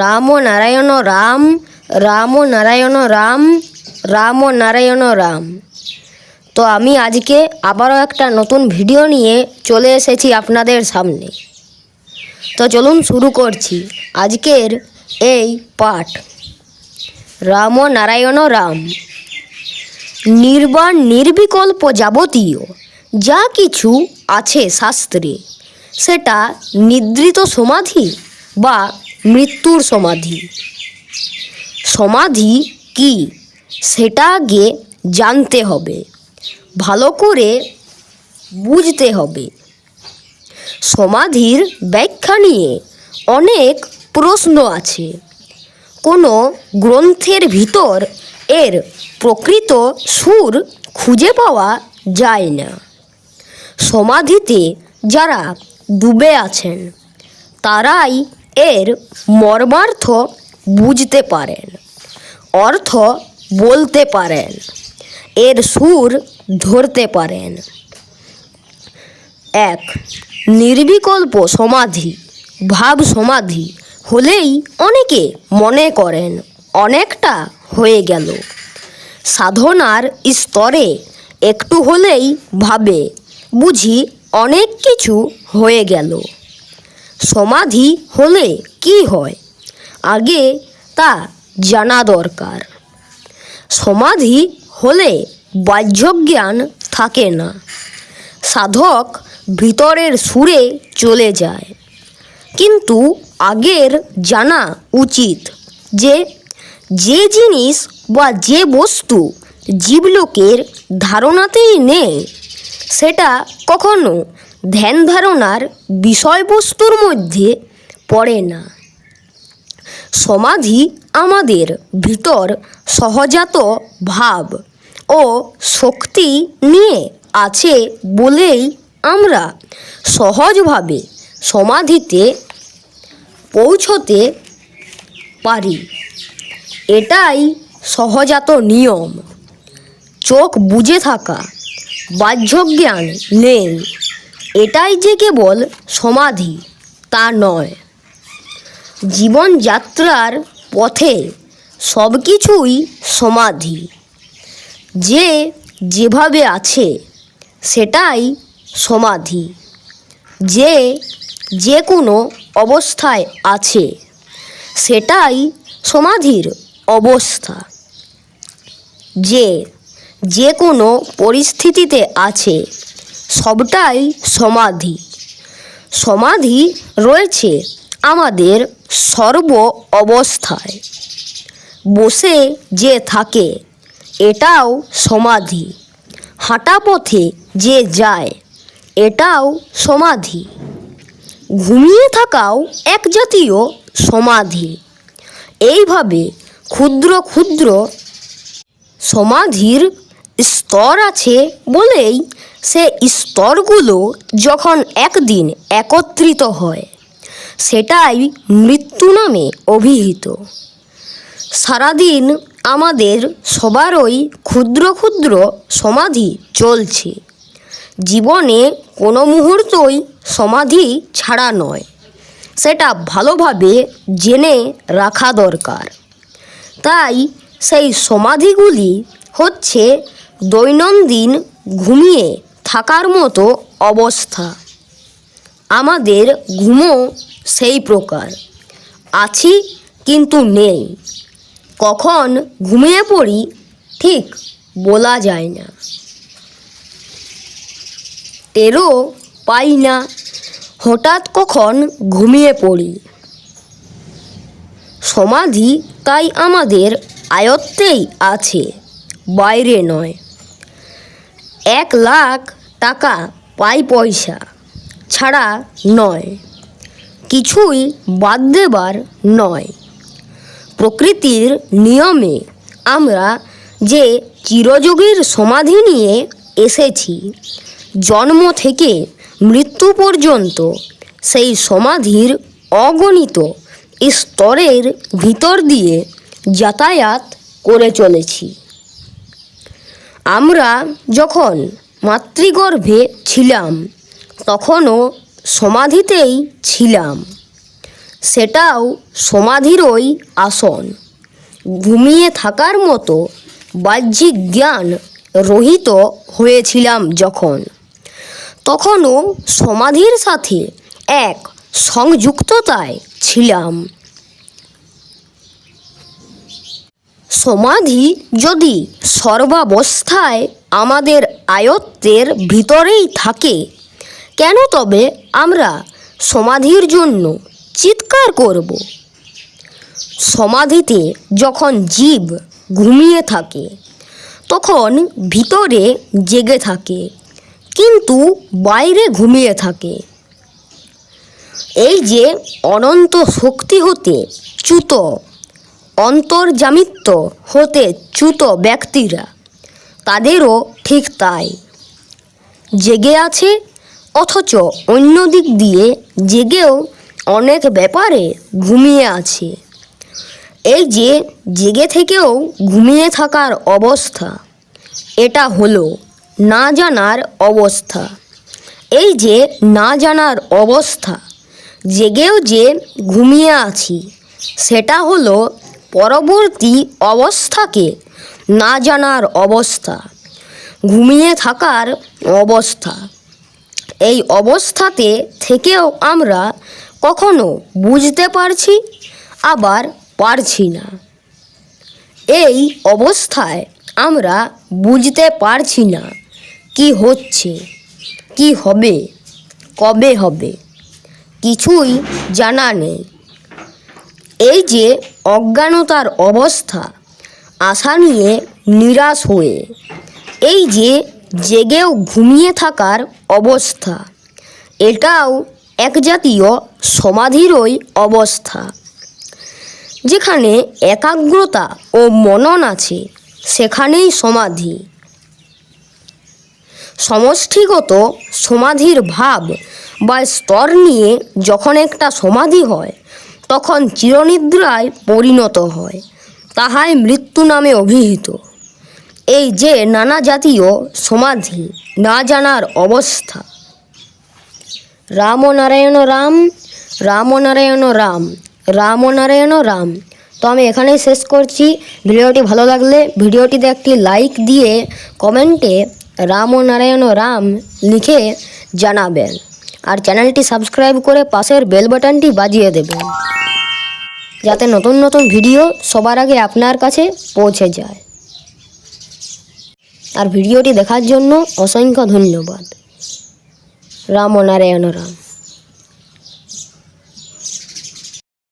রাম নারায়ণ রাম রাম নারায়ণ রাম রাম নারায়ণ রাম। তো আমি আজকে আবারও একটা নতুন ভিডিও নিয়ে চলে এসেছি আপনাদের সামনে। তো চলুন শুরু করছি। আজকের এই পাঠ। রাম নারায়ণ রাম। নির্বাণ নির্বিকল্প যাবতীয় যা কিছু আছে শাস্ত্রে, সেটা নিদ্রিত সমাধি বা মৃত্যুর সমাধি। সমাধি কি? সেটা আগে জানতে হবে। ভালো করে বুঝতে হবে। সমাধির ব্যাখ্যা নিয়ে অনেক প্রশ্ন আছে। কোনো গ্রন্থের ভিতর এর প্রকৃত সুর খুঁজে পাওয়া যায় না। সমাধিতে যারা ডুবে আছেন, তারাই এর মর্মার্থ বুঝতে পারেন, অর্থ বলতে পারেন, এর সুর ধরতে পারেন। এক, নির্বিকল্প সমাধি, ভাব সমাধি হলেই অনেকে মনে করেন অনেকটা হয়ে গেল। সাধনার স্তরে একটু হলেই ভাবে, বুঝি অনেক কিছু হয়ে গেল। সমাধি হলে কি হয়? আগে তা জানা দরকার। সমাধি হলে বাহ্যজ্ঞান থাকে না। সাধক ভিতরের সুরে চলে যায়। কিন্তু আগের জানা উচিত যে যে জিনিস বা যে বস্তু জীবলোকের ধারণাতেই নেই, সেটা কখনো ধ্যান ধারণার বিষয়বস্তুর মধ্যে পড়ে না। সমাধি আমাদের ভিতর সহজাত ভাব ও শক্তি নিয়ে আছে বলেই আমরা সহজভাবে সমাধিতে পৌঁছতে পারি। এটাই সহজাত নিয়ম। চোখ বুজে থাকা, বাহ্যজ্ঞান নেই। এটাই যে কেবল সমাধি, তা নয়। জীবনযাত্রার পথে সব কিছুই সমাধি। যে যেভাবে আছে, সেটাই সমাধি। যে যে কোনো অবস্থায় আছে, সেটাই সমাধির অবস্থা। যে যে কোনো পরিস্থিতিতে আছে সবটাই সমাধি। সমাধি রয়েছে আমাদের সর্ব অবস্থায়। বসে যে থাকে, এটাও সমাধি। হাঁটা পথে যে যায়, এটাও সমাধি। ঘুমিয়ে থাকাও এক জাতীয় সমাধি। এইভাবে ক্ষুদ্র ক্ষুদ্র সমাধির স্তর আছে বলেই সে স্তরগুলো যখন একদিন একত্রিত হয়, সেটাই মৃত্যু নামে অভিহিত। সারাদিন আমাদের সবারই ক্ষুদ্র ক্ষুদ্র সমাধি চলছে। জীবনে কোনো মুহূর্তই সমাধি ছাড়া নয়। সেটা ভালোভাবে জেনে রাখা দরকার। তাই সেই সমাধিগুলি হচ্ছে দৈনন্দিন ঘুমিয়ে থাকার মতো অবস্থা। আমাদের ঘুমও সেই প্রকার। আছি কিন্তু নেই। কখন ঘুমিয়ে পড়ি ঠিক বলা যায় না। টেরও পাই না। হঠাৎ কখন ঘুমিয়ে পড়ি। সমাধি তাই আমাদের আয়ত্তেই আছে, বাইরে নয়। এক লাখ টাকা, পাই পয়সা, ছাড়া নয়। কিছুই বাদ দেবার নয়। প্রকৃতির নিয়মে আমরা যে চিরযোগীর সমাধি নিয়ে এসেছি, জন্ম থেকে মৃত্যু পর্যন্ত সেই সমাধির অগণিত স্তরের ভিতর দিয়ে যাতায়াত করে চলেছি। আমরা যখন মাতৃগর্ভে ছিলাম, তখনও সমাধিতেই ছিলাম। সেটাও সমাধিরই আসন। ঘুমিয়ে থাকার মতো বাহ্যিক জ্ঞান রহিত হয়েছিলাম যখন। তখনও সমাধির সাথে এক সংযুক্ততায় ছিলাম। সমাধি যদি সর্বাবস্থায় আমাদের আয়ত্তের ভিতরেই থাকে। কেন তবে আমরা সমাধির জন্য চিৎকার করব? সমাধিতে যখন জীব ঘুমিয়ে থাকে, তখন ভিতরে জেগে থাকে, কিন্তু বাইরে ঘুমিয়ে থাকে। এই যে অনন্ত শক্তি হতে চ্যুত, অন্তর্জামিত্ব হতে চ্যুত ব্যক্তিরা তাদেরও ঠিক তাই। জেগে আছে, অথচ অন্য দিক দিয়ে জেগেও অনেক ব্যাপারে ঘুমিয়ে আছে। এই যে জেগে থেকেও ঘুমিয়ে থাকার অবস্থা, এটা হলো না জানার অবস্থা। এই যে না জানার অবস্থা, জেগেও যে ঘুমিয়ে আছি, সেটা হলো পরবর্তী অবস্থাকে না জানার অবস্থা, ঘুমিয়ে থাকার অবস্থা। এই অবস্থাতে থেকেও আমরা কখনো বুঝতে পারছি, আবার পারছি না। এই অবস্থায় আমরা বুঝতে পারছি না, কি হচ্ছে, কি হবে, কবে হবে, কিছুই জানা নেই। এই যে অজ্ঞানতার অবস্থা আশা নিয়ে নিরাশ হয়ে, এই যে জেগেও ঘুমিয়ে থাকার অবস্থা, এটাও এক জাতীয় সমাধিরই অবস্থা। যেখানে একাগ্রতা ও মনন আছে, সেখানেই সমাধি। সমষ্টিগত সমাধির ভাব বা স্তর নিয়ে যখন একটা সমাধি হয়, তখন চিরনিদ্রায় পরিণত হয়। তাহাই মৃত্যু নামে অভিহিত। এই যে নানা জাতীয় সমাধি না জানার অবস্থা। রাম নারায়ণ রাম রাম নারায়ণ রাম রাম নারায়ণ রাম। তো আমি এখানেই শেষ করছি। ভিডিওটি ভালো লাগলে ভিডিওটিতে একটি লাইক দিয়ে কমেন্টে রাম নারায়ণ রাম লিখে জানাবেন। আর চ্যানেলটি সাবস্ক্রাইব করে পাশের বেল বাটনটি বাজিয়ে দেবেন। যাতে নতুন নতুন ভিডিও সবার আগে আপনার কাছে পৌঁছে যায়। আর ভিডিওটি দেখার জন্য অসংখ্য ধন্যবাদ। রাম নারায়ণ রাম।